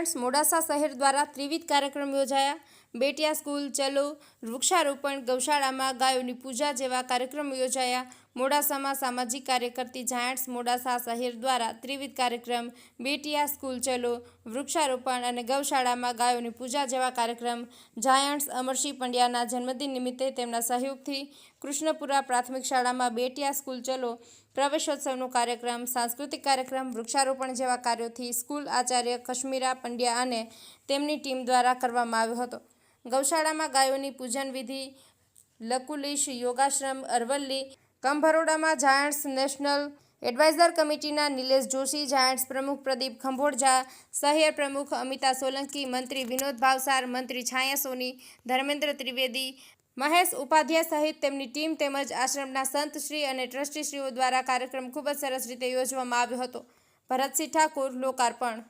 Giants Modasa શહેર દ્વારા ત્રિવિધ કાર્યક્રમ યોજાયા. બેટિયા સ્કૂલ, ચલો, વૃક્ષારોપણ ગૌશાળામાં ગાયોની પૂજા જેવા કાર્યક્રમો યોજાયા. મોડાસામાં સામાજિક કાર્યકર્તી જાયન્ટ્સ મોડાસા શહેર દ્વારા ત્રિવિધ કાર્યક્રમ, બેટિયા સ્કૂલ ચલો, વૃક્ષારોપણ અને ગૌશાળામાં ગાયોની પૂજા જેવા કાર્યક્રમ, જાયન્ટ્સ અમરસિંહ પંડ્યાના જન્મદિન નિમિત્તે તેમના સહયોગથી કૃષ્ણપુરા પ્રાથમિક શાળામાં બેટિયા સ્કૂલ ચલો, પ્રવેશોત્સવનો કાર્યક્રમ, સાંસ્કૃતિક કાર્યક્રમ, વૃક્ષારોપણ જેવા કાર્યોથી સ્કૂલ આચાર્ય કશ્મીરા પંડ્યા અને તેમની ટીમ દ્વારા કરવામાં આવ્યો હતો. ગૌશાળામાં ગાયોની પૂજન વિધિ, લકુલીશ યોગાશ્રમ, અરવલ્લી કંભરોડામાં જાયન્ટ્સ નેશનલ એડવાઇઝર કમિટીના નિલેશ જોશી, જાયન્ટ્સ પ્રમુખ પ્રદીપ ખંભોડજા શહેર પ્રમુખ અમિતા સોલંકી, મંત્રી વિનોદ ભાવસાર, મંત્રી છાયા સોની, ધર્મેન્દ્ર ત્રિવેદી, મહેશ ઉપાધ્યાય સહિત તેમની ટીમ તેમજ આશ્રમના સંતશ્રી અને ટ્રસ્ટીશ્રીઓ દ્વારા કાર્યક્રમ ખૂબ જ સરસ રીતે યોજવામાં આવ્યો હતો. ભરતસિંહ ઠાકોર, લોકાર્પણ